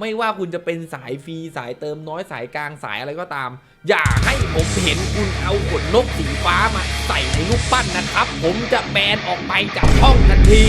ไม่ว่าคุณจะเป็นสายฟรีสายเติมน้อยสายกลางสายอะไรก็ตาม อย่าให้ผมเห็นคุณเอาขนนกสีฟ้ามาใส่ในรูปปั้นนะครับ ผมจะแบนออกไปจากช่องทันที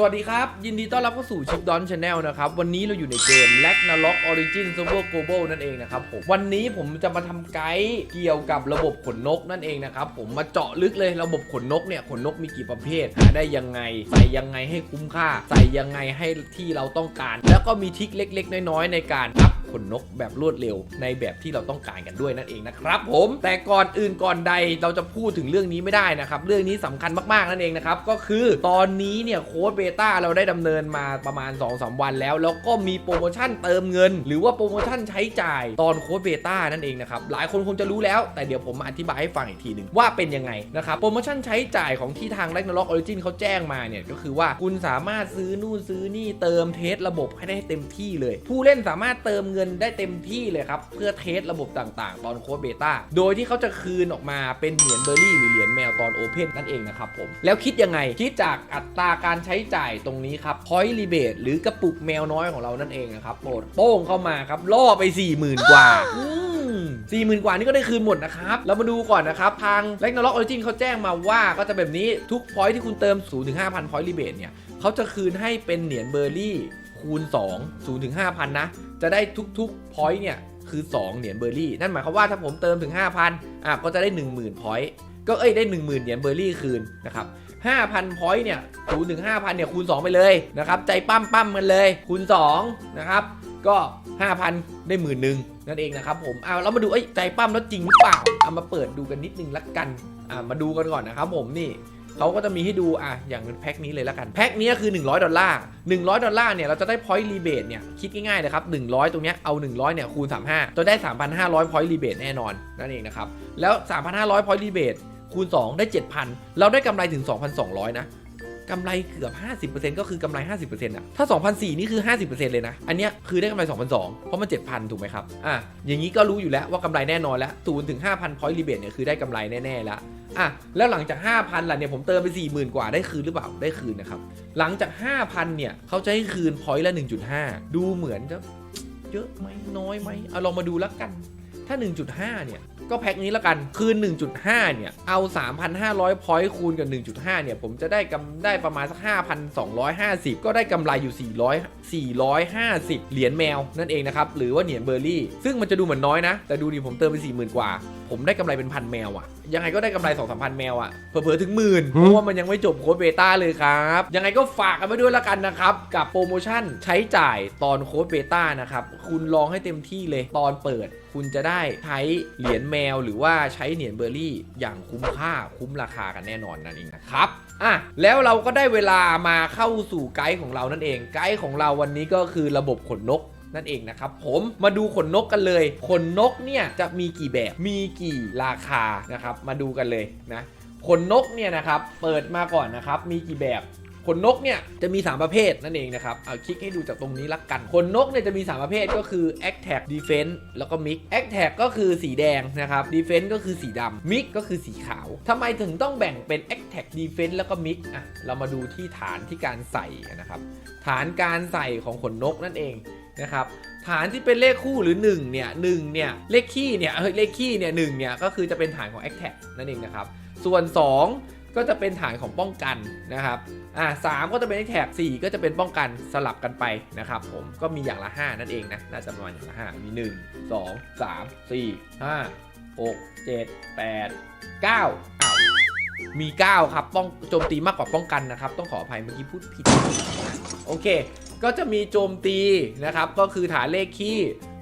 สวัสดีครับ ยินดีต้อนรับเข้าสู่ชิปดอนชาแนลนะครับ วันนี้เราอยู่ในเกม l a g n a r o k Origin Server Global นั่นเองนะครับผมวันนี้ผมจะมาทำไกด์เกี่ยวกับระบบขนนกนั่นเองนะครับผมมาเจาะลึกเลยระบบขนนกเนี่ยขนนกมีกี่ประเภทหาได้ยังไง ใส่ยังไงให้คุ้มค่า ใส่ยังไงให้ที่เราต้องการ แล้วก็มีทิคเล็ก ๆ น้อยๆในการอัพ ขนนกแบบรวดเร็ว ในแบบที่เราต้องการกันด้วยนั่นเองนะครับผมแต่ก่อนอื่นก่อนใดเราจะพูดถึงเรื่องนี้ไม่ได้นะครับเรื่องนี้สำคัญมากๆนั่นเองนะครับก็คือตอนนี้เนี่ยโค้ดเบต้าเราได้ดำเนินมาประมาณ2-3วันแล้ว แล้วก็มีโปรโมชั่นเติมเงิน หรือว่าโปรโมชั่นใช้จ่ายตอนโค้ดเบต้านั่นเองนะครับหลายคนคงจะรู้แล้ว แต่เดี๋ยวผมมาอธิบายให้ฟังอีกทีหนึ่งว่าเป็นยังไงนะครับโปรโมชั่นใช้จ่ายของที่ทาง r a g n a r o k Origin เขาแจ้งมาเนี่ยก็คือว่าคุณสามารถซื้อนู่นซื้อนี่เติมเทสระบบให้ได้เต็มที่เลย ผู้เล่นสามารถเติมเงินได้เต็มที่เลยครับ เพื่อเทสระบบต่างๆ ตอนโค้ดเบต้าโดยที่เขาจะคืนออกมาเป็นเหรียญเบอร์รี่หรือเหรียญแมวตอนโอเพนนั่นเองนะครับผมแล้วคิดยังไงคิดจากอัตราการใช้จ่ายตรงนี้ครับ Point Rebate หรือกระปุกแมวน้อยของเรานั่นเองนะครับโปรดโป้งเข้ามาครับล่อไป 40,000 กว่าสี่หมื่นกว่านี่ก็ได้คืนหมดนะครับ เรามาดูก่อนนะครับ ทาง r a g n a r o k Origin เขาแจ้งมาว่าก็จะแบบนี้ทุกพอยที่คุณเติม 0 ถึง 5,000 point rebate เนี่ยเขาจะคืนให้เป็นเหรียญเบอร์รี่คูณ 2 0 ถึง 5,000 นะ จะได้ทุกๆ point เนี่ยคือ 2 เหรียญเบอร์รี่ นั่นหมายความว่าถ้าผมเติมถึง 5,000อะก็จะได้ 10,000 point ก็เอ้ยได้ 10,000 เหรียญเบอร์รี่คืนนะครับ5,000 point เนี่ย0ถึง5,000เนี่ยคูณ 2 ไปเลยนะครับใจปั้มปั้มๆกันเลยคูณ2นะครับก็ 5,000 ได้หมื่นหนึ่งนั่นเองนะครับผมเอาเรามาดูเอ้ยใจปั้มแล้วจริงหรือเปล่าเอามาเปิดดูกันนิดนึงละกันอ่ามาดูกันก่อนนะครับผมนี่ เขาก็จะมีให้ดูอะอย่างเป็นแพ็คนี้เลยละกัน แพ็คนี้คือ 100 ดอลลาร์ 100 ดอลลาร์เนี่ยเราจะได้ point rebate เนี่ยคิดง่ายๆเลยครับ 100 ตรงเนี้ยเอา 100 เนี่ยคูณ 35 จะได้ 3,500 point rebate แน่นอนนั่นเองนะครับ แล้ว 3,500 point rebate คูณ 2 ได้ 7,000 เราได้กำไรถึง 2,200 นะกำไรเกือบ 50%ก็คือกำไร 50%อะ ถ้า 2,004 นี่คือ 50%เลยนะ อันเนี้ยคือได้กำไร2,002เพราะมัน 7,000 ถูกไหมครับ อะ อย่างนี้ก็รู้อยู่แล้วว่ากำไรแน่นอนแล้ว0ถึง5,000 point rebate เนี่ยคือได้กำไรแน่ ๆ แล้ว อะแล้วหลังจาก 5,000ล่ะเนี่ยผมเติมไป 40,000 กว่าได้คืนหรือเปล่าได้คืนนะครับหลังจาก 5,000เนี่ยเขาจะให้คืน point ละ 1.5 ดูเหมือนจะเยอะไหมน้อยไหมเอาลองมาดูแล้วกัน ถ้า 1.5 เนี่ยก็แพ็คนี้แล้วกันคืน 1.5 เนี่ย เอา 3,500 พอยต์คูณกับ 1.5 เนี่ย ผมจะได้กำได้ประมาณสัก 5,250 ก็ได้กำไรอยู่ 400 450 เหรียญแมวนั่นเองนะครับ หรือว่าเหรียญเบอร์รี่ ซึ่งมันจะดูเหมือนน้อยนะ แต่ดูดิผมเติมไป 40,000 กว่า ผมได้กำไรเป็นพันแมวอะยังไงก็ได้กำไร2 3พันแมวอะเผลอๆถึงหมื่นเพราะว่ามันยังไม่จบโค้ดเบต้าเลยครับ ยังไงก็ฝากกันไว้ด้วยละกันนะครับ กับโปรโมชั่นใช้จ่ายตอนโค้ดเบต้านะครับ คุณลองให้เต็มที่เลยตอนเปิด คุณจะได้ใช้เหรียญแมว หรือว่าใช้เหรียญเบอร์รี่ อย่างคุ้มค่าคุ้มราคากันแน่นอนนั่นเองนะครับอะแล้วเราก็ได้เวลามาเข้าสู่ไกด์ของเรานั่นเอง ไกด์ของเราวันนี้ก็คือระบบขนนก นั่นเองนะครับผมมาดูขนนกกันเลยขนนกเนี่ยจะมีกี่แบบมีกี่ราคานะครับ มาดูกันเลยนะขนนกเนี่ยนะครับเปิดมาก่อนนะครับมีกี่แบบขนนกเนี่ยจะมี 3 ประเภทนั่นเองนะครับ เอาคลิกให้ดูจากตรงนี้ละกันขนนกเนี่ยจะมี 3 ประเภทก็คือ a c t a g Defense แล้วก็ Mix a c t a g ก็คือสีแดงนะครับ Defense ก็คือสีดำ Mix ก็คือสีขาวทำไมถึงต้องแบ่งเป็น a c t a g Defense แล้วก็ Mix อะเรามาดูที่ฐานที่การใส่นะครับ ฐานการใส่ของขนนกนั่นเอง นะครับฐานที่เป็นเลขคู่หรือ1เนี่ยหนึ่งเนี่ยเลขคี่เนี่ยเฮ้ยเลขคี่เนี่ยหนึ่งเนี่ยก็คือจะเป็นฐานของ a c t a g นั่นเองนะครับส่วน 2 ก็จะเป็นฐานของป้องกันนะครับอ่าสามก็จะเป็นแท็กสี่ก็จะเป็นป้องกันสลับกันไปนะครับผมก็มีอย่างละ 5 นั่นเองนะน่าจะประมาณอย่างละ 5 มี 1 2 3 4 5 6 7 8 9อ้าวมี 9 ครับป้องโจมตีมากกว่าป้องกันนะครับ ต้องขออภัยเมื่อกี้พูดผิด โอเค ก็จะมีโจมตีนะครับ ก็คือฐานเลขคี่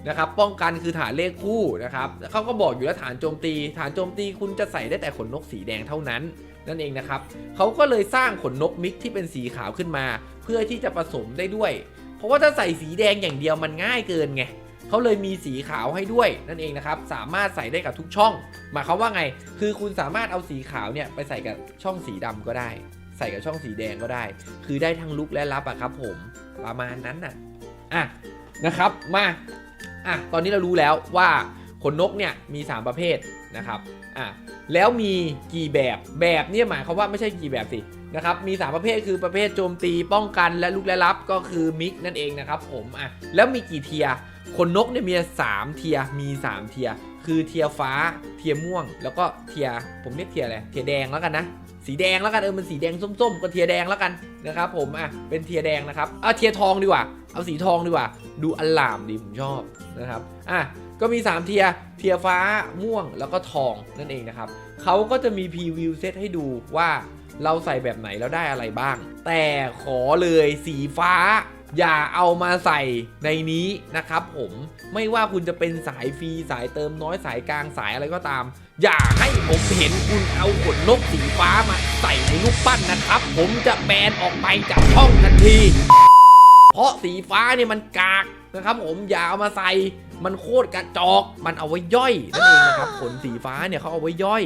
นะครับ ป้องกันคือฐานเลขคู่นะครับแล้วเขาก็บอกอยู่แล้วฐานโจมตี ฐานโจมตีคุณจะใส่ได้แต่ขนนกสีแดงเท่านั้นนั่นเองนะครับเขาก็เลยสร้างขนนกมิกที่เป็นสีขาวขึ้นมา เพื่อที่จะผสมได้ด้วย เพราะว่าถ้าใส่สีแดงอย่างเดียวมันง่ายเกินไงเขาเลยมีสีขาวให้ด้วยนั่นเองนะครับ สามารถใส่ได้กับทุกช่องหมายความว่าไง คือคุณสามารถเอาสีขาวเนี่ยไปใส่กับช่องสีดำก็ได้ ใส่กับช่องสีแดงก็ได้ คือได้ทั้งลุกและรับอะครับผมประมาณนั้นน่ะอะนะครับมาอะตอนนี้เรารู้แล้วว่าขนนกเนี่ยมี 3 ประเภทนะครับอะแล้วมีกี่แบบแบบเนี่ยหมายความว่าไม่ใช่กี่แบบสินะครับมี 3 ประเภทคือประเภทโจมตีป้องกันและลุกและรับก็คือมิกนั่นเองนะครับผมอะแล้วมีกี่เทียขนนกเนี่ยมี 3 เทียมี 3 เทียคือเทียฟ้าเทียม่วง แล้วก็เทียผมเรียกเทียอะไรเทียแดงแล้วกันนะ สีแดงแล้วกันเออมันสีแดงส้มๆก็เทียแดงแล้วกันนะครับผมอะเป็นเทียแดงนะครับเอาเทียทองดีกว่า เอาสีทองดีกว่า ดูอลามดีผมชอบนะครับอะก็มี 3 เทียเทียฟ้าม่วงแล้วก็ทองนั่นเองนะครับเขาก็จะมีพรีวิวเซตให้ดูว่าเราใส่แบบไหนแล้วได้อะไรบ้าง แต่ขอเลยสีฟ้า อย่าเอามาใส่ในนี้นะครับผมไม่ว่าคุณจะเป็นสายฟรีสายเติมน้อยสายกลางสายอะไรก็ตาม อย่าให้ผมเห็นคุณเอาขนนกสีฟ้ามาใส่ในรูปปั้นนะครับ ผมจะแบนออกไปจากช่องทันที เพราะสีฟ้าเนี่ยมันกากนะครับผมอย่าเอามาใส่มันโคตรกระจอกมันเอาไว้ย่อยนั่นเองนะครับขนสีฟ้าเนี่ยเขาเอาไว้ย่อย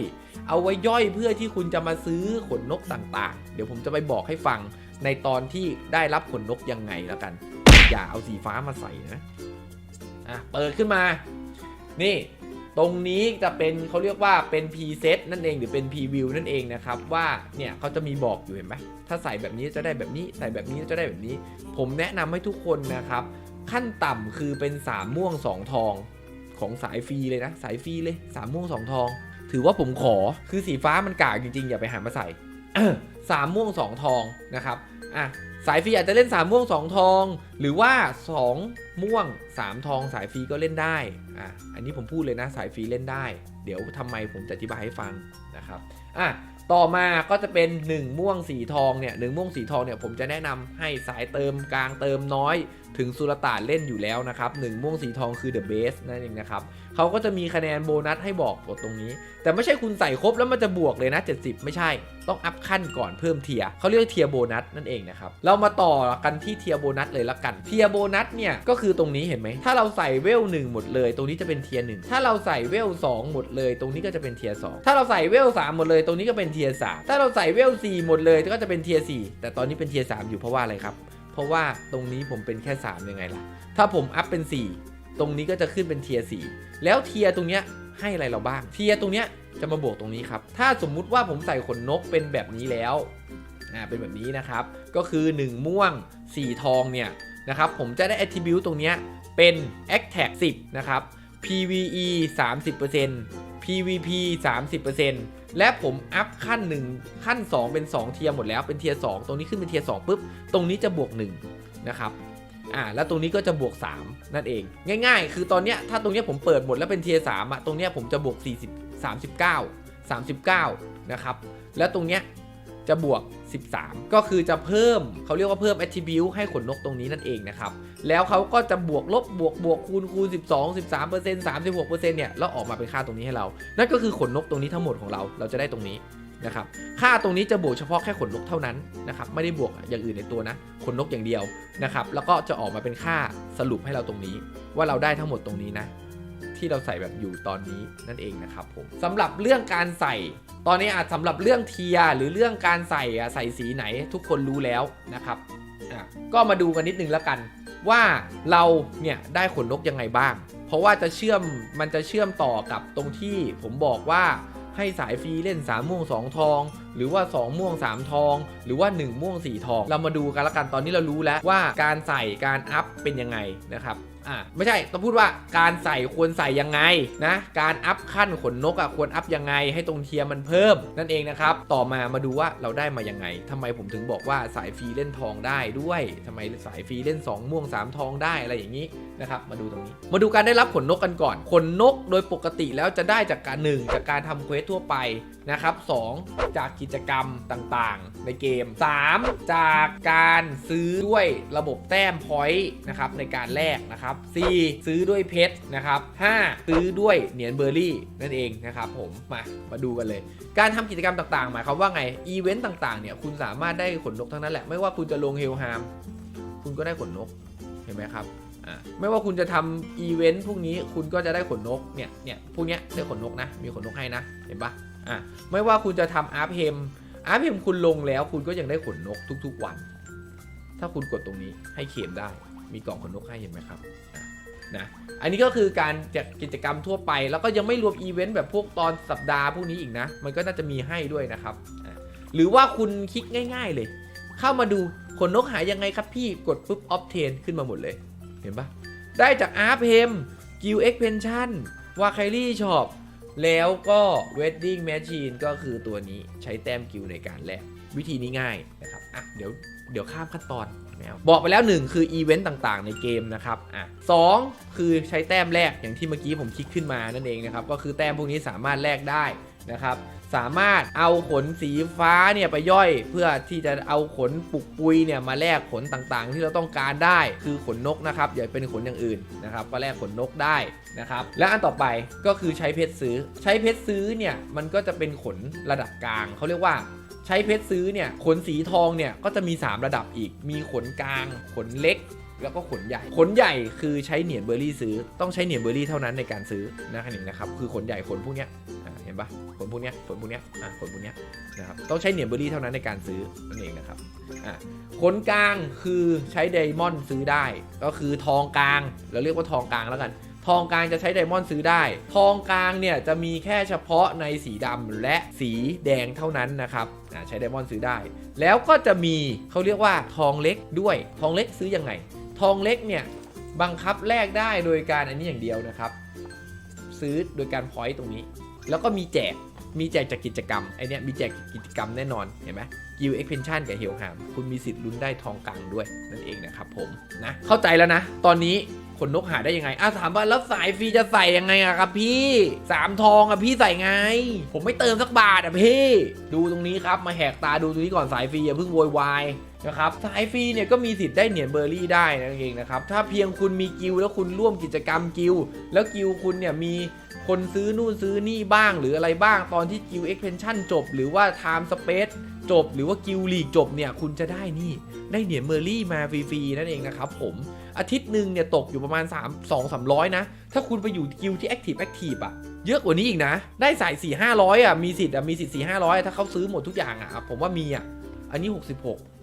เอาไว้ย่อยเพื่อที่คุณจะมาซื้อขนนกต่างๆ เดี๋ยวผมจะไปบอกให้ฟัง ในตอนที่ได้รับขนนกยังไงแล้วกัน อย่าเอาสีฟ้ามาใส่นะอะเปิดขึ้นมา นี่ตรงนี้จะเป็นเขาเรียกว่าเป็นพ r เซตนั่นเองหรือเป็นพ r วิวนั่นเองนะครับ ว่าเนี่ยเขาจะมีบอกอยู่เห็นไหมถ้าใส่แบบนี้จะได้แบบนี้ ใส่แบบนี้จะได้แบบนี้ ผมแนะนำให้ทุกคนนะครับ ขั้นต่ำคือเป็น 3 ม่วง 2 ทองของสายฟรีเลยนะ สายฟรีเลย 3 ม่วง 2 ทอง ถือว่าผมขอคือสีฟ้ามันกากจริงๆ อย่าไปหามาใส่สามม่วง 2 ทองนะครับ อะสายฟรีอาจจะเล่น 3 ม่วง 2 ทอง หรือว่า 2 ม่วง 3 ทอง สายฟรีก็เล่นได้อะอันนี้ผมพูดเลยนะสายฟรีเล่นได้ เดี๋ยวทำไมผมจะอธิบายให้ฟังนะครับอะต่อมาก็จะเป็น 1 ม่วงสีทองเนี่ยหม่วงสีทองเนี่ยผมจะแนะนำให้สายเติมกลางเติมน้อย ถึงสุลต่านเล่นอยู่แล้วนะครับหนึ่งม่วงสีทองคือ the base นั่นเองนะครับเขาก็จะมีคะแนนโบนัสให้บอกกดตรงนี้ แต่ไม่ใช่คุณใส่ครบแล้วมันจะบวกเลยนะ 70 ไม่ใช่ต้องอัพขั้นก่อนเพิ่มเทียเขาเรียกเทียโบนัสนั่นเองนะครับเรามาต่อกันที่เทียโบนัสเลยละกันเทียโบนัสเนี่ยก็คือตรงนี้เห็นไหมถ้าเราใส่เวล1หมดเลย ตรงนี้จะเป็นเทียร์หถ้าเราใส่เวล2หมดเลย ตรงนี้ก็จะเป็นเทียร์สถ้าเราใส่เวล3หมดเลยตรงนี้ก็เป็นเทียร์สถ้าเราใส่เวล4หมดเลยก็จะเป็นเทียร์สแต่ตอนนี้เป็นเทียร์สอยู่เพราะว่าอะไรครับ เพราะว่าตรงนี้ผมเป็นแค่ 3 ยังไงล่ะ ถ้าผมอัพเป็น 4 ตรงนี้ก็จะขึ้นเป็นเทียร์สแล้วเทียร์ตรงเนี้ยให้อะไรเราบ้าง เทียร์ตรงเนี้ยจะมาบวกตรงนี้ครับ ถ้าสมมุติว่าผมใส่ขนนกเป็นแบบนี้แล้วอ่าเป็นแบบนี้นะครับ ก็คือ 1 ม่วง 4 ทองเนี่ยนะครับ ผมจะได้ attribute ตรงเนี้ยเป็น attack 10 นะครับ PVE 30% PVP 30% และผมอัพขั้น 1 ขั้น 2 เป็น 2 เทียร์หมดแล้วเป็นเทียร์2ตรงนี้ขึ้นเป็นเทียร์2ปุ๊บตรงนี้จะบวก1นะครับอ่าแล้วตรงนี้ก็จะบวก 3 นั่นเอง ง่ายๆ คือตอนเนี้ยถ้าตรงเนี้ยผมเปิดหมดแล้วเป็นเทียร์3อะตรงเนี้ยผมจะบวก 40 39 39นะครับแล้วตรงเนี้ย จะบวก 13 ก็คือจะเพิ่มเขาเรียกว่าเพิ่ม attribute ให้ขนนกตรงนี้นั่นเองนะครับ แล้วเขาก็จะบวกลบบวกบวกคูณคูณ 12 13 36เนี่ยแล้วออกมาเป็นค่าตรงนี้ให้เรา นั่นก็คือขนนกตรงนี้ทั้งหมดของเรา เราจะได้ตรงนี้นะครับ ค่าตรงนี้จะบวกเฉพาะแค่ขนนกเท่านั้นนะครับ ไม่ได้บวกอย่างอื่นในตัวนะ ขนนกอย่างเดียวนะครับ แล้วก็จะออกมาเป็นค่าสรุปให้เราตรงนี้ ว่าเราได้ทั้งหมดตรงนี้นะ ที่เราใส่แบบอยู่ตอนนี้นั่นเองนะครับผมสำหรับเรื่องการใส่ ตอนนี้อาจสำหรับเรื่องเทียร์หรือเรื่องการใส่ใส่สีไหนทุกคนรู้แล้วนะครับก็มาดูกันนิดนึงแล้วกัน ว่าเราเนี่ยได้ขนนกยังไงบ้าง เพราะว่าจะเชื่อมมันจะเชื่อมต่อกับตรงที่ผมบอกว่าให้สายฟรีเล่น 3 ม่วง 2 ทอง หรือว่า 2 ม่วง 3 ทอง หรือว่า 1 ม่วง 4 ทอง เรามาดูกันละกันตอนนี้เรารู้แล้วว่าการใส่การอัพเป็นยังไงนะครับ อ่าไม่ใช่ต้องพูดว่าการใส่ควรใส่ยังไงนะการอัพขั้นขนนกอะควรอัพยังไงให้ตรงเทียร์มันเพิ่มนั่นเองนะครับต่อมามาดูว่าเราได้มายังไงทำไมผมถึงบอกว่าสายฟรีเล่นทองได้ด้วยทำไมสายฟรีเล่น 2 ม่วง 3 ทองได้อะไรอย่างนี้นะครับมาดูตรงนี้ มาดูการได้รับขนนกกันก่อน ขนนกโดยปกติแล้วจะได้จากการ1จากการทำเควสทั่วไป นะครับ 2 จากกิจกรรมต่างๆ ในเกม 3 จากการซื้อด้วยระบบแต้มพอยต์นะครับในการแลกนะครับ 4 ซื้อด้วยเพชรนะครับ 5 ซื้อด้วยเหรียญเบอร์รี่นั่นเองนะครับผมมามาดูกันเลย การทำกิจกรรมต่างๆ หมายความว่าไงอีเวนต์ต่างๆเนี่ยคุณสามารถได้ขนนกทั้งนั้นแหละไม่ว่าคุณจะลงเฮลฮามคุณก็ได้ขนนกเห็นไหมครับอ่าไม่ว่าคุณจะทำอีเวนต์พวกนี้คุณก็จะได้ขนนกเนี่ยเนี่ยพวกเนี้ยได้ขนนกนะ มีขนนกให้นะ เห็นปะ อ่าไม่ว่าคุณจะทำอาร์เพมอาร์เพมคุณลงแล้วคุณก็ยังได้ขนนกทุกๆวัน ถ้าคุณกดตรงนี้ให้เข็มได้ มีกล่องขนนกให้เห็นไหมครับนะอันนี้ก็คือการจัดกิจกรรมทั่วไป แล้วก็ยังไม่รวมอีเวนต์แบบพวกตอนสัปดาห์พวกนี้อีกนะ มันก็น่าจะมีให้ด้วยนะครับ หรือว่าคุณคลิกง่าย ๆเลย เข้ามาดูขนนกหายยังไงครับพี่กดปุ๊บออฟเทนขึ้นมาหมดเลย เห็นปะได้จากอาร์เพมกิลเอ็กเพนชั่นวาไคลี่ช็อป แล้วก็ Wedding Machine ก็คือตัวนี้ใช้แต้มกิลในการแลกวิธีนี้ง่ายนะครับอะเดี๋ยวเดี๋ยวข้ามขั้นตอนแมวบอกไปแล้ว 1 คืออีเวนต์ต่างๆ ในเกมนะครับอะสองคือใช้แต้มแลกอย่างที่เมื่อกี้ผมคลิกขึ้นมานั่นเองนะครับ ก็คือแต้มพวกนี้สามารถแลกได้นะครับ สามารถเอาขนสีฟ้าเนี่ยไปย่อย เพื่อที่จะเอาขนปุกปุยเนี่ยมาแลกขนต่างๆ ที่เราต้องการได้ คือขนนกนะครับอย่าเป็นขนอย่างอื่นนะครับก็แลกขนนกได้นะครับและอันต่อไปก็คือใช้เพชรซื้อ ใช้เพชรซื้อเนี่ยมันก็จะเป็นขนระดับกลางเขาเรียกว่าใช้เพชรซื้อเนี่ยขนสีทองเนี่ยก็จะมี 3 ระดับอีก มีขนกลาง ขนเล็กแล้วก็ขนใหญ่ ขนใหญ่คือใช้เหนียญเบอร์รี่ซื้อ ต้องใช้เหนียญเบอร์รี่เท่านั้นในการซื้อนะครับนี่นะครับ คือขนใหญ่ขนพวกเนี้ย ห็นปะขนพวกเนี้ยขนพวกเนี้ยอ่าขนพวกเนี้ยนะครับต้องใช้เหนียญเบอร์รี่เท่านั้นในการซื้อนั่นเองนะครับอ่าขนกลางคือใช้ไดมอนด์ซื้อได้ ก็คือทองกลางเราเรียกว่าทองกลางแล้วกันทองกลางจะใช้ไดมอนด์ซื้อได้ ทองกลางเนี่ยจะมีแค่เฉพาะในสีดำและสีแดงเท่านั้นนะครับใช้ไดมอนด์ซื้อได้ แล้วก็จะมีเขาเรียกว่าทองเล็กด้วย ทองเล็กซื้อยังไง ทองเล็กเนี่ยบังคับแลกได้โดยการอันนี้อย่างเดียวนะครับ ซื้อโดยการพอยต์ตรงนี้ แล้วก็มีแจก มีแจกจากกิจกรรม ไอเนี้ยมีแจกกิจกรรมแน่นอน เห็นไหมกิลเอ็กเพนชั่นกับเฮลฮามคุณมีสิทธิ์ลุ้นได้ทองกังด้วย นั่นเองนะครับผม นะ เข้าใจแล้วนะ ตอนนี้ขนนกหาได้ยังไงอะถามว่าแล้วสายฟรีจะใส่ยังไงอะครับพี่สามทองอะพี่ใส่ไง ผมไม่เติมสักบาทอะพี่ ดูตรงนี้ครับ มาแหกตาดูตรงนี้ก่อนสายฟรีอย่าเพิ่งโวยวาย นะครับสายฟรีเนี่ยก็มีสิทธิ์ได้เหรียญเบอร์รี่ได้นั่นเองนะครับถ้าเพียงคุณมีกิลแล้วคุณร่วมกิจกรรมกิลแล้วกิลคุณเนี่ยมีคนซื้อนู่นซื้อนี่บ้างหรืออะไรบ้างตอนที่กิลเอ็กเพนชั่นจบ หรือว่า Time Space จบ หรือว่ากิลลีกจบเนี่ยคุณจะได้นี่ได้เหรียญเมอร์รี่มาฟรีๆนั่นเองนะครับผมอาทิตย์หนึ่งเนี่ยตกอยู่ประมาณ 3 2 300 นะ ถ้าคุณไปอยู่กิลที่ Active Active อะเยอะกว่านี้อีกนะ ได้สาย 4 500อะมีสิทธิ์อะมีสิทธิ์4 500 ถ้าเขาซื้อหมดทุกอย่างอะผมว่ามีอะอันนี้ 66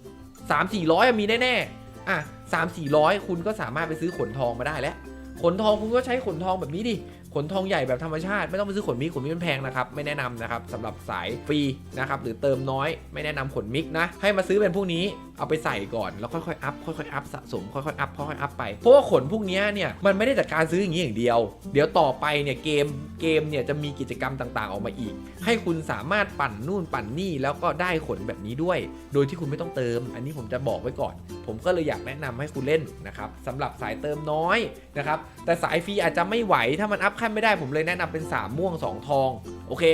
สามสี่ร้อยมีแน่ๆอะสามสี่ร้อยคุณก็สามารถไปซื้อขนทองมาได้แล้ว ขนทองคุณก็ใช้ขนทองแบบนี้ดิ ขนทองใหญ่แบบธรรมชาติ ไม่ต้องไปซื้อขนมิกขนมิกมันแพงนะครับ ไม่แนะนำนะครับสำหรับสายฟรีนะครับหรือเติมน้อยไม่แนะนำขนมิกนะให้มาซื้อเป็นพวกนี้ เอาไปใส่ก่อนแล้วค่อยๆอัพค่อยๆอัพสะสมค่อยๆอัพค่อยๆอัพไปเพราะว่าขนพวกนี้เนี่ยมันไม่ได้จากการซื้ออย่างนี้อย่างเดียว เดี๋ยวต่อไปเนี่ยเกมเกมเนี่ยจะมีกิจกรรมต่างๆ ออกมาอีก ให้คุณสามารถปั่นนู่นปั่นนี่แล้วก็ได้ขนแบบนี้ด้วย โดยที่คุณไม่ต้องเติม อันนี้ผมจะบอกไว้ก่อน ผมก็เลยอยากแนะนำให้คุณเล่นนะครับสำหรับสายเติมน้อยนะครับแต่สายฟรีอาจจะไม่ไหวถ้ามันอัพขั้นไม่ได้ผมเลยแนะนำเป็น3ม่วง 2 ทองโอเค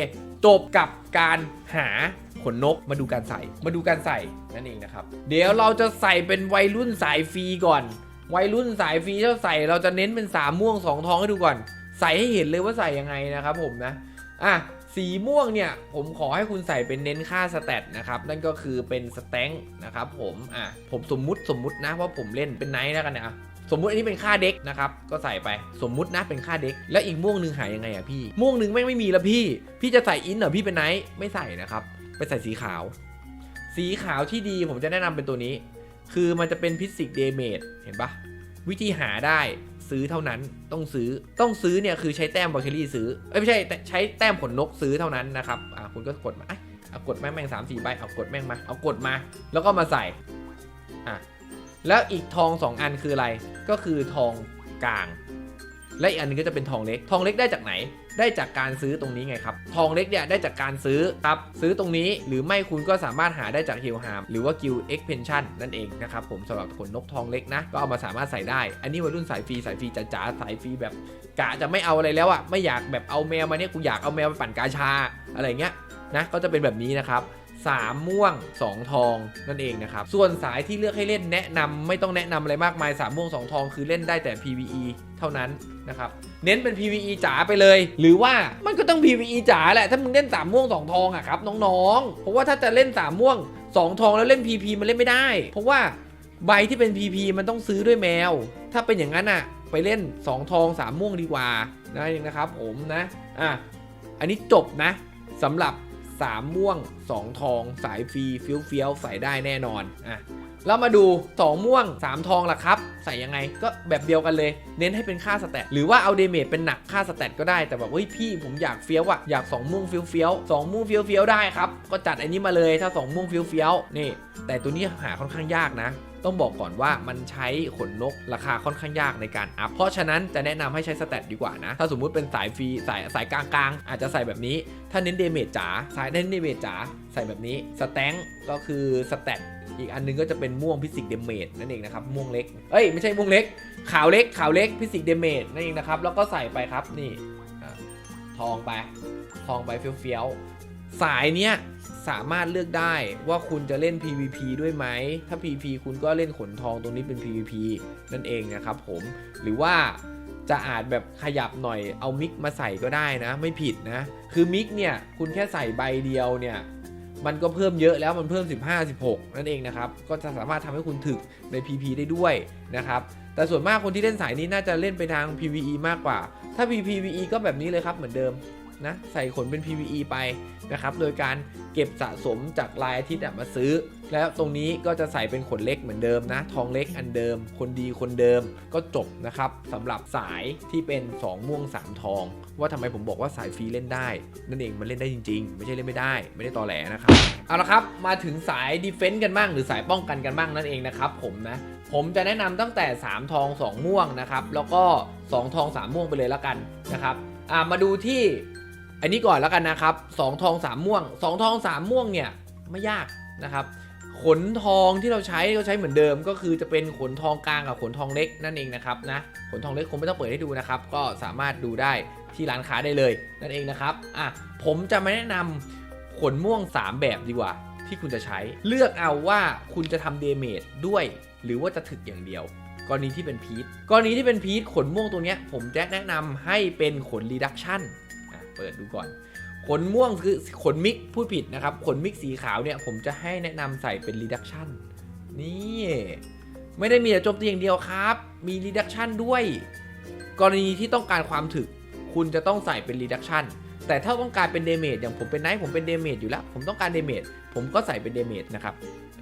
จบกับการหา ขนนกมาดูการใส่มาดูการใส่นั่นเองนะครับ เดี๋ยวเราจะใส่เป็นวัยรุ่นสายฟรีก่อน วัยรุ่นสายฟรีถ้าใส่เราจะเน้นเป็น3ม่วง2ทองให้ดูก่อน ใส่ให้เห็นเลยว่าใส่ยังไงนะครับผมนะอะสีม่วงเนี่ยผมขอให้คุณใส่เป็นเน้นค่าสแตทนะครับนั่นก็คือเป็นสแตงนะครับผมอะผมสมมุติสมมุตินะว่าผมเล่นเป็นไนท์แล้วกันนะสมมุติอันนี้เป็นค่าเด็กนะครับก็ใส่ไปสมมุตินะเป็นค่าเด็ก แล้วอีกม่วงหนึ่งหายยังไงอะพี่ ม่วงหนึ่งแม่งไม่มีแล้วพี่ พี่จะใส่อินเหรอพี่เป็นไนท์ไม่ใส่นะครับ ไปใส่สีขาว สีขาวที่ดีผมจะแนะนำเป็นตัวนี้ คือมันจะเป็นพิสิกเดเมจเห็นปะวิธีหาได้ซื้อเท่านั้นต้องซื้อต้องซื้อเนี่ยคือใช้แต้มบอเคอรี่ซื้อเอ้ยไม่ใช่ใช้แต้มขนนกซื้อเท่านั้นนะครับอะคุณก็กดมาอะเอากดแม่งแม่งสามสี่ใบเอากดแม่งมาเอากดมา แล้วก็มาใส่อะแล้วอีกทองสองอันคืออะไรก็คือทองกลาง และอีกอันนึงก็จะเป็นทองเล็ก ทองเล็กได้จากไหน ได้จากการซื้อตรงนี้ไงครับ ทองเล็กเนี่ยได้จากการซื้อครับ ซื้อตรงนี้ หรือไม่คุณก็สามารถหาได้จากฮิลฮามหรือว่ากิลเอ็กเพนชั่นนั่นเองนะครับผมสำหรับขนนกทองเล็กนะ ก็เอามาสามารถใส่ได้ อันนี้วัยรุ่นสายฟรีสายฟรีจ๋าๆสายฟรีแบบกะจะไม่เอาอะไรแล้วอะไม่อยากแบบเอาแมวมาเนี่ยกูอยากเอาแมวไปปั่นกาชาอะไรเงี้ยนะ ก็จะเป็นแบบนี้นะครับ สามม่วง 2 ทองนั่นเองนะครับ ส่วนสายที่เลือกให้เล่นแนะนำไม่ต้องแนะนำอะไรมากมาย 3 ม่วง 2 ทองคือเล่นได้แต่ PVE เท่านั้นนะครับ เน้นเป็น PVE จ๋าไปเลย หรือว่ามันก็ต้อง PVE จ๋าแหละ ถ้ามึงเล่น 3 ม่วง 2 ทองอะครับน้องๆ เพราะว่าถ้าจะเล่น 3 ม่วง 2 ทองแล้วเล่น PP มันเล่นไม่ได้ เพราะว่าใบที่เป็น PP มันต้องซื้อด้วยแมว ถ้าเป็นอย่างนั้นอะไปเล่น 2 ทอง 3 ม่วงดีกว่านะเองนะครับผมนะอะอันนี้จบนะสำหรับ 3 ม่วง 2 ทอง สายฟรีเฟี้ยวเฟียวๆใส่ได้แน่นอนอะแล้วมาดูสองม่วงสามทองล่ะครับ ใส่ยังไงก็แบบเดียวกันเลย เน้นให้เป็นค่าสแตทหรือว่าเอาเดเมจเป็นหนักค่าสแตทก็ได้แต่แบบเฮ้ยพี่ผมอยากเฟี้ยวอะอยากสองม่วงเฟี้ยวเฟี้ยวสองม่วงเฟี้ยวเฟี้ยวได้ครับ ก็จัดอันนี้มาเลยถ้าสองม่วงเฟี้ยวเฟี้ยวนี่ แต่ตัวนี้หาค่อนข้างยากนะ ต้องบอกก่อนว่ามันใช้ขนนกราคาค่อนข้างยากในการอัพ เพราะฉะนั้นจะแนะนำให้ใช้สแตทดีกว่านะ ถ้าสมมุติเป็นสายฟรีสายสายกลางๆ อาจจะใส่แบบนี้ ถ้าเน้นเดเมจจ๋าสายเน้นเดเมจจ๋าใส่แบบนี้สแตงก็คือสแตทอีกอันหนึงก็จะเป็นม่วงพิสิกเดเมจนั่นเองนะครับม่วงเล็กเอ้ยไม่ใช่ม่วงเล็ก ขาวเล็กขาวเล็กพิสิกเดเมจนั่นเองนะครับแล้วก็ใส่ไปครับนี่ทองไป ทองไปเฟี้ยวๆสายเนี้ย สามารถเลือกได้ว่าคุณจะเล่น PVP ด้วยไหม ถ้า PVP คุณก็เล่นขนทองตรงนี้เป็น PVP นั่นเองนะครับผม หรือว่าจะอาจแบบขยับหน่อยเอามิกมาใส่ก็ได้นะ ไม่ผิดนะ คือมิกเนี่ยคุณแค่ใส่ใบเดียวเนี่ยมันก็เพิ่มเยอะแล้วมันเพิ่ม 15 16 นั่นเองนะครับ ก็จะสามารถทำให้คุณถึกใน PP ได้ด้วยนะครับ แต่ส่วนมากคนที่เล่นสายนี้น่าจะเล่นไปทาง PVE มากกว่า ถ้า PVE ก็แบบนี้เลยครับเหมือนเดิม นะใส่ขนเป็น PVE ไปนะครับโดยการเก็บสะสมจากลายอาทิตย์มาซื้อ แล้วตรงนี้ก็จะใส่เป็นขนเล็กเหมือนเดิมนะ ทองเล็กอันเดิม คนดีคนเดิมก็จบนะครับสำหรับสายที่เป็น 2 ม่วง 3 ทอง ว่าทำไมผมบอกว่าสายฟรีเล่นได้ นั่นเองมันเล่นได้จริง ๆ ไม่ใช่เล่นไม่ได้ ไม่ได้ตอแหลนะครับเอาละครับมาถึงสายดีเฟนต์กันบ้างหรือสายป้องกันกันบ้างนั่นเองนะครับผมนะผมจะแนะนำตั้งแต่ 3 ทอง 2 ม่วงนะครับ แล้วก็ 2 ทอง 3 ม่วงไปเลยแล้วกันนะครับมาดูที่ อันนี้ก่อนแล้วกันนะครับ2ทอง3ม่วง2ทอง3ม่วงเนี่ยไม่ยากนะครับขนทองที่เราใช้ก็ใช้เหมือนเดิม ก็คือจะเป็นขนทองกลางกับขนทองเล็กนั่นเองนะครับนะขนทองเล็กคงไม่ต้องเปิดให้ดูนะครับ ก็สามารถดูได้ที่ร้านค้าได้เลยนั่นเองนะครับอะผมจะมาแนะนำขนม่วง 3 แบบดีกว่า ที่คุณจะใช้เลือกเอาว่าคุณจะทำเดเมจด้วย หรือว่าจะถึกอย่างเดียวกรณีที่เป็นพีทกรณีที่เป็นพีทขนม่วงตรงเนี้ยผมจะแนะนำให้เป็นขนรีดักชั่น เปิดดูก่อน ขนม่วงคือขนมิกพูดผิดนะครับ ขนมิกสีขาวเนี่ย ผมจะให้แนะนำใส่เป็นรีดักชั่นนี่ ไม่ได้มีแต่โจมตีอย่างเดียวครับ มีรีดักชั่นด้วย กรณีที่ต้องการความถึก คุณจะต้องใส่เป็นรีดักชั่นแต่ถ้าต้องการเป็นเดเมจอย่างผมเป็นไนท์ผมเป็นเดเมจอยู่แล้ว ผมต้องการเดเมจผมก็ใส่เป็นเดเมจนะครับ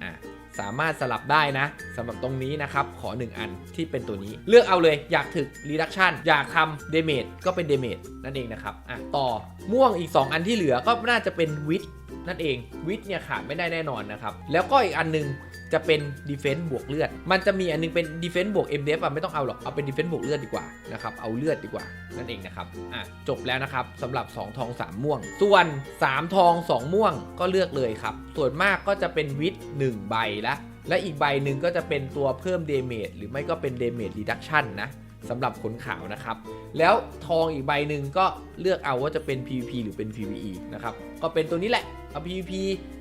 อ่า สามารถสลับได้นะสำหรับตรงนี้นะครับ ขอ 1 อันที่เป็นตัวนี้เลือกเอาเลยอยากถึกรีดักชันอยากทำเดเมจก็เป็นเดเมจนั่นเองนะครับอะต่อ ม่วงอีก 2 อันที่เหลือก็น่าจะเป็นวิทนั่นเองวิทเนี่ยขาดไม่ได้แน่นอนนะครับ แล้วก็อีกอันหนึงจะเป็น Defense บวกเลือด มันจะมีอันนึงเป็น Defense บวก MDF อะไม่ต้องเอาหรอก เอาเป็น Defense บวกเลือดดีกว่านะครับ เอาเลือดดีกว่านั่นเองนะครับ อะจบแล้วนะครับสำหรับ 2 ทอง 3 ม่วง ส่วน 3 ทอง 2 ม่วงก็เลือกเลยครับ ส่วนมากก็จะเป็นวิท1ใบละ และอีกใบหนึ่งก็จะเป็นตัวเพิ่มเดเมจหรือไม่ก็เป็นเดเมจรีดักชันนะ สำหรับขนขาวนะครับ แล้วทองอีกใบหนึ่งก็เลือกเอาว่าจะเป็น PVP หรือเป็น PVE นะครับก็เป็นตัวนี้แหละเอา PVP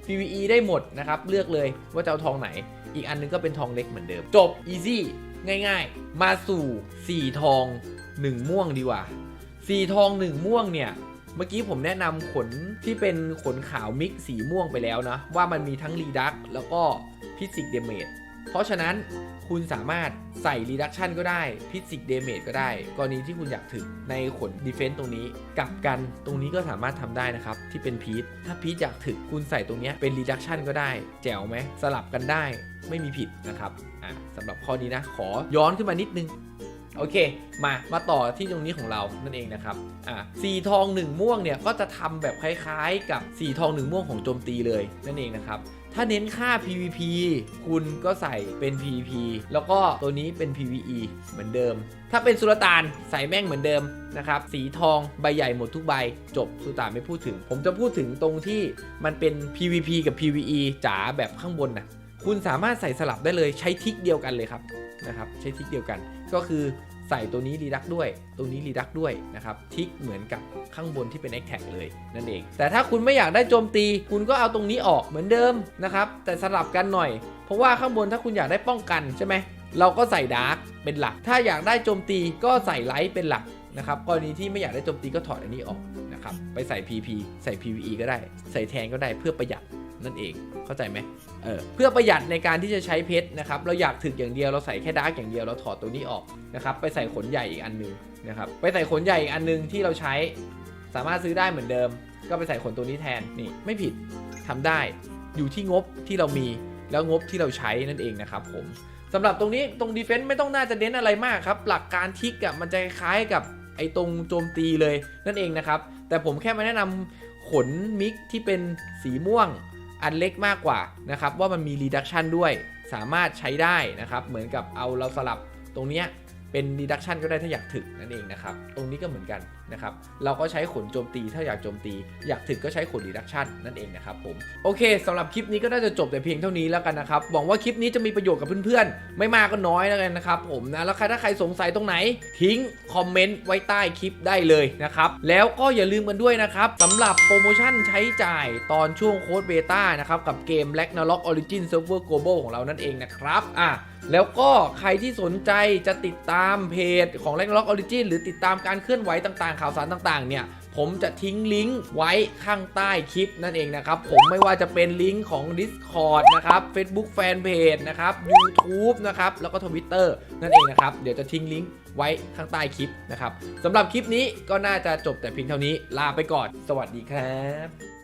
PVE ได้หมดนะครับเลือกเลยว่าจะเอาทองไหน อีกอันนึงก็เป็นทองเล็กเหมือนเดิม จบ easy ง่ายๆ มาสู่ 4 ทอง 1 ม่วงดีกว่า 4 ทอง 1 ม่วงเนี่ยเมื่อกี้ผมแนะนำขนที่เป็นขนขาวมิกสีม่วงไปแล้วนะ ว่ามันมีทั้งรีดักแล้วก็พิสิกเดเมจ เพราะฉะนั้นคุณสามารถใส่รีดักชันก็ได้พิสิกเดเมจก็ได้ กรณีที่คุณอยากถึงในขนดีเฟนต์ตรงนี้ กลับกันตรงนี้ก็สามารถทำได้นะครับ ที่เป็นพีทถ้าพีทอยากถึงคุณใส่ตรงนี้เป็นรีดักชันก็ได้ แจ๋วไหม สลับกันได้ไม่มีผิดนะครับอะสำหรับข้อนี้นะ ขอย้อนขึ้นมานิดนึงโอเค มา มาต่อที่ตรงนี้ของเรา นั่นเองนะครับ อ่าสีทองหนึ่งม่วงเนี่ย ก็จะทำแบบคล้ายๆ กับสีทองหนึ่งม่วงของโจมตีเลย นั่นเองนะครับ ถ้าเน้นค่า PVP คุณก็ใส่เป็น PVP แล้วก็ตัวนี้เป็น PVE เหมือนเดิม ถ้าเป็นสุลต่านใส่แม่งเหมือนเดิมนะครับ สีทองใบใหญ่หมดทุกใบ จบสุลต่านไม่พูดถึง ผมจะพูดถึงตรงที่มันเป็น PVP กับ PVE จ๋าแบบข้างบนนะคุณสามารถใส่สลับได้เลยใช้ทิกเดียวกันเลยครับนะครับ ใช้ทิกเดียวกันก็คือ ใส่ตัวนี้รีดักด้วยตรงนี้รีดักด้วยนะครับทิกเหมือนกับข้างบนที่เป็น e x t a g เลยนั่นเอง แต่ถ้าคุณไม่อยากได้โจมตี คุณก็เอาตรงนี้ออกเหมือนเดิมนะครับแต่สลับกันหน่อย เพราะว่าข้างบนถ้าคุณอยากได้ป้องกันใช่ไหมเราก็ใส่ดาร์กเป็นหลัก ถ้าอยากได้โจมตีก็ใส่ไลท์เป็นหลักนะครับกรณีที่ไม่อยากได้โจมตีก็ถอดอันนี้ออกนะครับไปใส่ PP ใส่ PVE ก็ได้ ใส่แทนก็ได้เพื่อประหยัด นั่นเองเข้าใจไหมเออเพื่อประหยัดในการที่จะใช้เพชรนะครับเราอยากถึกอย่างเดียวเราใส่แค่ดาร์กอย่างเดียวเราถอดตัวนี้ออกนะครับไปใส่ขนใหญ่อีกอันหนึงนะครับไปใส่ขนใหญ่อีกอันหนึงที่เราใช้สามารถซื้อได้เหมือนเดิม ก็ไปใส่ขนตัวนี้แทนนี่ไม่ผิดทำได้อยู่ที่งบที่เรามีแล้วงบที่เราใช้นั่นเองนะครับผมสำหรับตรงนี้ตรงดีเฟนต์ไม่ต้องน่าจะเน้นอะไรมากครับ หลักการทิกอะมันจะคล้ายกับไอ้ตรงโจมตีเลยนั่นเองนะครับ แต่ผมแค่มาแนะนำขนมิกที่เป็นสีม่วง อันเล็กมากกว่านะครับว่ามันมี reduction ด้วยสามารถใช้ได้นะครับเหมือนกับเอาเราสลับตรงเนี้ยเป็น reduction ก็ได้ถ้าอยากถึกนั่นเองนะครับตรงนี้ก็เหมือนกัน นะครับเราก็ใช้ขนโจมตีถ้าอยากโจมตี อยากถึกก็ใช้ขน reduction นั่นเองนะครับผมโอเคสำหรับคลิปนี้ก็น่าจะจบแต่เพียงเท่านี้แล้วกันนะครับหวังว่าคลิปนี้จะมีประโยชน์กับเพื่อนๆ ไม่มากก็น้อยแล้วกันนะครับผมนะแล้วใครถ้าใครสงสัยตรงไหน ทิ้งคอมเมนต์ไว้ใต้คลิปได้เลยนะครับแล้วก็อย่าลืมกันด้วยนะครับสำหรับโปรโมชั่นใช้จ่ายตอนช่วงโค้ดเบต้านะครับกับเกม Ragnarok Origin Server Global ของเรานั่นเองนะครับอะแล้วก็ใครที่สนใจจะติดตามเพจของ Ragnarok Origin หรือติดตามการเคลื่อนไหวต่างๆข่าวสารต่างๆเนี่ยผมจะทิ้งลิงก์ไว้ข้างใต้คลิปนั่นเองนะครับ ผมไม่ว่าจะเป็นลิงก์ของ Discord นะครับ Facebook Fanpage นะครับ YouTube นะครับ แล้วก็ Twitter นั่นเองนะครับ เดี๋ยวจะทิ้งลิงก์ไว้ข้างใต้คลิปนะครับสำหรับคลิปนี้ก็น่าจะจบแต่เพียงเท่านี้ลาไปก่อน สวัสดีครับ